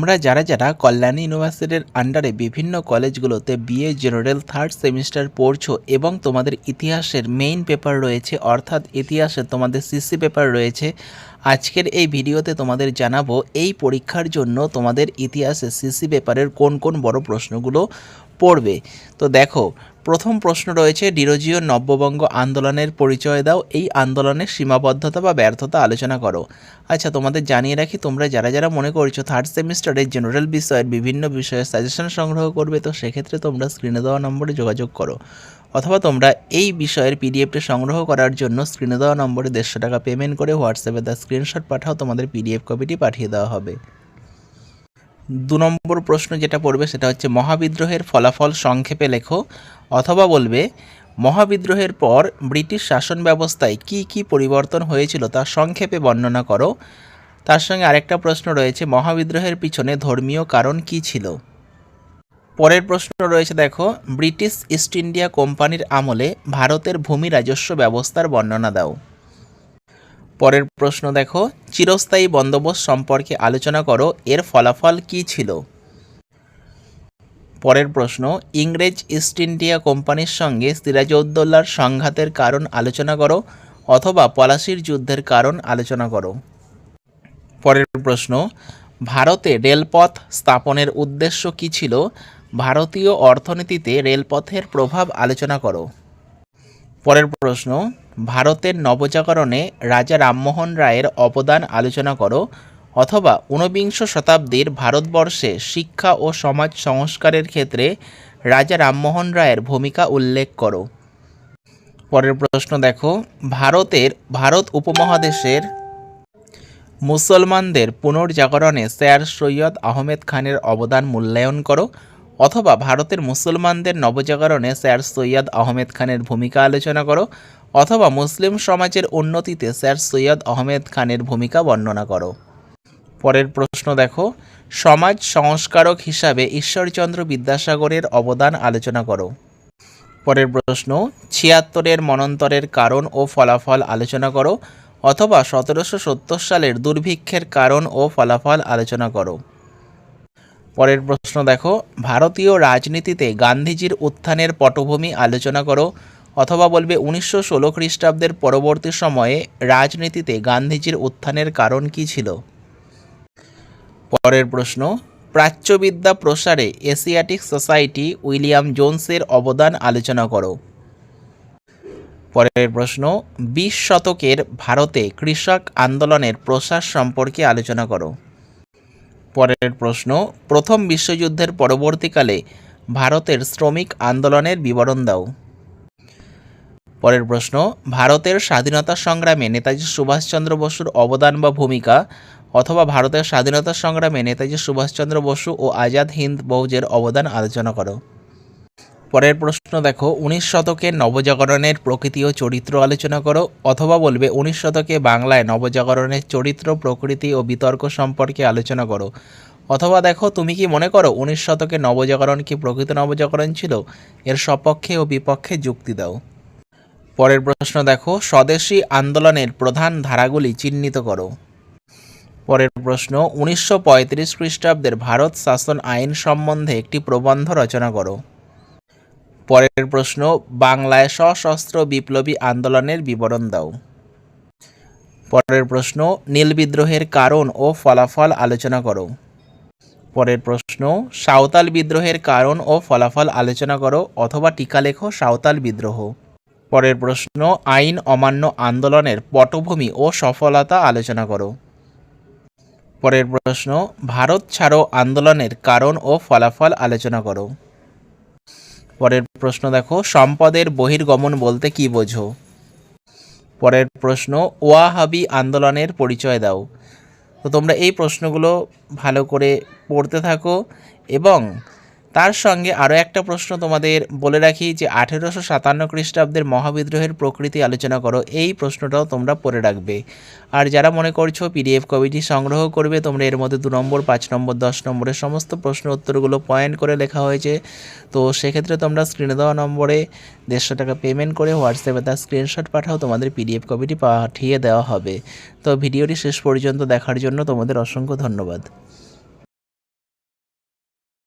তোমরা যারা যারা কল্যাণী ইউনিভার্সিটির আন্ডারে বিভিন্ন কলেজগুলোতে বিএ জেনারেল থার্ড সেমিস্টার পড়ছো এবং তোমাদের ইতিহাসের মেইন পেপার রয়েছে, অর্থাৎ ইতিহাসে তোমাদের সিসি পেপার রয়েছে, আজকের এই ভিডিওতে তোমাদের জানাব এই পরীক্ষার জন্য তোমাদের ইতিহাসে সিসি পেপারের কোন কোন বড় প্রশ্নগুলো পড়বে। তো দেখো প্রথম প্রশ্ন রয়েছে, ডিরোজিও নব্যবঙ্গ আন্দোলনের পরিচয় দাও, এই আন্দোলনের সীমাবদ্ধতা বা ব্যর্থতা আলোচনা করো। আচ্ছা তোমাদের জানিয়ে রাখি, তোমরা যারা যারা মনে করছ থার্ড সেমিস্টারের জেনারেল বিষয়ের বিভিন্ন বিষয়ে সাজেশন সংগ্রহ করবে, তো সেক্ষেত্রে তোমরা স্ক্রিনে দেওয়া নম্বরে যোগাযোগ করো। অথবা তোমরা এই বিষয়ের পিডিএফটা সংগ্রহ করার জন্য স্ক্রিনে দেওয়া নম্বরে দেড়শো টাকা পেমেন্ট করে হোয়াটসঅ্যাপে তার স্ক্রিনশট পাঠাও, তোমাদের পিডিএফ কপিটি পাঠিয়ে দেওয়া হবে। দু নম্বর প্রশ্ন যেটা পড়বে সেটা হচ্ছে, মহাবিদ্রোহের ফলাফল সংক্ষেপে লেখো, অথবা বলবে, মহাবিদ্রোহের পর ব্রিটিশ শাসন ব্যবস্থায় কি কি পরিবর্তন হয়েছিল তা সংক্ষেপে বর্ণনা করো। তার সঙ্গে আরেকটা প্রশ্ন রয়েছে, মহাবিদ্রোহের পিছনে ধর্মীয় কারণ কি ছিল? পরের প্রশ্ন রয়েছে, দেখো, ব্রিটিশ ইস্ট ইন্ডিয়া কোম্পানির আমলে ভারতের ভূমি রাজস্ব ব্যবস্থার বর্ণনা দাও। পরের প্রশ্ন দেখো, চিরস্থায়ী বন্দোবস্ত সম্পর্কে আলোচনা করো, এর ফলাফল কী ছিল? পরের প্রশ্ন, ইংরেজ ইস্ট ইন্ডিয়া কোম্পানির সঙ্গে সিরাজউদ্দৌলার সংঘাতের কারণ আলোচনা করো অথবা পলাশির যুদ্ধের কারণ আলোচনা করো। পরের প্রশ্ন, ভারতে রেলপথ স্থাপনের উদ্দেশ্য কী ছিল? ভারতীয় অর্থনীতিতে রেলপথের প্রভাব আলোচনা করো। পরের প্রশ্ন ভারতের নবজাগরণে রাজা রামমোহন রায়ের অবদান আলোচনা করো অথবা ঊনবিংশ শতাব্দীর ভারতবর্ষে শিক্ষা ও সমাজ সংস্কারের ক্ষেত্রে রাজা রামমোহন রায়ের ভূমিকা উল্লেখ করো। পরের প্রশ্ন দেখো, ভারতের, ভারত উপমহাদেশের মুসলমানদের পুনর্জাগরণে স্যার সৈয়দ আহমেদ খানের অবদান মূল্যায়ন করো। অথবা ভারতের মুসলমানদের নবজাগরণে স্যার সৈয়দ আহমেদ খানের ভূমিকা আলোচনা করো, অথবা মুসলিম সমাজের উন্নতিতে স্যার সৈয়দ আহমেদ খানের ভূমিকা বর্ণনা করো। পরের প্রশ্ন দেখো, সমাজ সংস্কারক হিসাবে ঈশ্বরচন্দ্র বিদ্যাসাগরের অবদান আলোচনা করো। পরের প্রশ্ন, ছিয়াত্তরের মনন্তরের কারণ ও ফলাফল আলোচনা করো, অথবা সতেরোশো সত্তর সালের দুর্ভিক্ষের কারণ ও ফলাফল আলোচনা করো। পরের প্রশ্ন দেখো, ভারতীয় রাজনীতিতে গান্ধীজির উত্থানের পটভূমি আলোচনা করো, অথবা বলবে উনিশশো ষোলো খ্রিস্টাব্দের পরবর্তী সময়ে রাজনীতিতে গান্ধীজির উত্থানের কারণ কী ছিল? পরের প্রশ্ন, প্রাচ্যবিদ্যা প্রসারে এশিয়াটিক সোসাইটি উইলিয়াম জোনসের অবদান আলোচনা করো। পরের প্রশ্ন, বিশ শতকের ভারতে কৃষক আন্দোলনের প্রসার সম্পর্কে আলোচনা করো। পরের প্রশ্ন, প্রথম বিশ্বযুদ্ধের পরবর্তীকালে ভারতের শ্রমিক আন্দোলনের বিবরণ দাও। পরের প্রশ্ন, ভারতের স্বাধীনতা সংগ্রামে নেতাজি সুভাষচন্দ্র বসুর অবদান বা ভূমিকা অথবা ভারতের স্বাধীনতা সংগ্রামে নেতাজি সুভাষচন্দ্র বসু ও আজাদ হিন্দ বৌজের অবদান আলোচনা করো। পরের প্রশ্ন দেখো, উনিশ শতকের নবজাগরণের প্রকৃতি ও চরিত্র আলোচনা করো, অথবা বলবে উনিশ শতকে বাংলায় নবজাগরণের চরিত্র, প্রকৃতি ও বিতর্ক সম্পর্কে আলোচনা করো। অথবা দেখো, তুমি কি মনে করো উনিশ শতকে নবজাগরণ কি প্রকৃত নবজাগরণ ছিল? এর সপক্ষে ও বিপক্ষে যুক্তি দাও। পরের প্রশ্ন দেখো, স্বদেশী আন্দোলনের প্রধান ধারাগুলি চিহ্নিত করো। পরের প্রশ্ন, উনিশশো পঁয়ত্রিশ খ্রিস্টাব্দের ভারত শাসন আইন সম্বন্ধে একটি প্রবন্ধ রচনা করো। পরের প্রশ্ন, বাংলায় সশস্ত্র বিপ্লবী আন্দোলনের বিবরণ দাও। পরের প্রশ্ন, নীল বিদ্রোহের কারণ ও ফলাফল আলোচনা করো। পরের প্রশ্ন, সাঁওতাল বিদ্রোহের কারণ ও ফলাফল আলোচনা করো অথবা টিকা লেখো সাঁওতাল বিদ্রোহ। পরের প্রশ্ন, আইন অমান্য আন্দোলনের পটভূমি ও সফলতা আলোচনা করো। পরের প্রশ্ন, ভারত ছাড়ো আন্দোলনের কারণ ও ফলাফল আলোচনা করো। পরের প্রশ্ন দেখো, সম্পদের বহির্গমন বলতে কি বোঝো? পরের প্রশ্ন, ওয়াহাবি আন্দোলনের পরিচয় দাও। তো তোমরা এই প্রশ্নগুলো ভালো করে পড়তে থাকো এবং তার সঙ্গে আরও একটা প্রশ্ন তোমাদের বলে রাখি যে আঠেরোশো সাতান্ন খ্রিস্টাব্দের মহাবিদ্রোহের প্রকৃতি আলোচনা করো, এই প্রশ্নটাও তোমরা পড়ে রাখবে। আর যারা মনে করছ পিডিএফ কবিটি সংগ্রহ করবে, তোমরা এর মধ্যে দু নম্বর, পাঁচ নম্বর, দশ নম্বরের সমস্ত প্রশ্ন উত্তরগুলো পয়েন্ট করে লেখা হয়েছে। তো সেক্ষেত্রে তোমরা স্ক্রিনে দেওয়া নম্বরে দেড়শো টাকা পেমেন্ট করে হোয়াটসঅ্যাপে তার স্ক্রিনশট পাঠাও, তোমাদের পিডিএফ কপিটি পাঠিয়ে দেওয়া হবে। তো ভিডিওটি শেষ পর্যন্ত দেখার জন্য তোমাদের অসংখ্য ধন্যবাদ।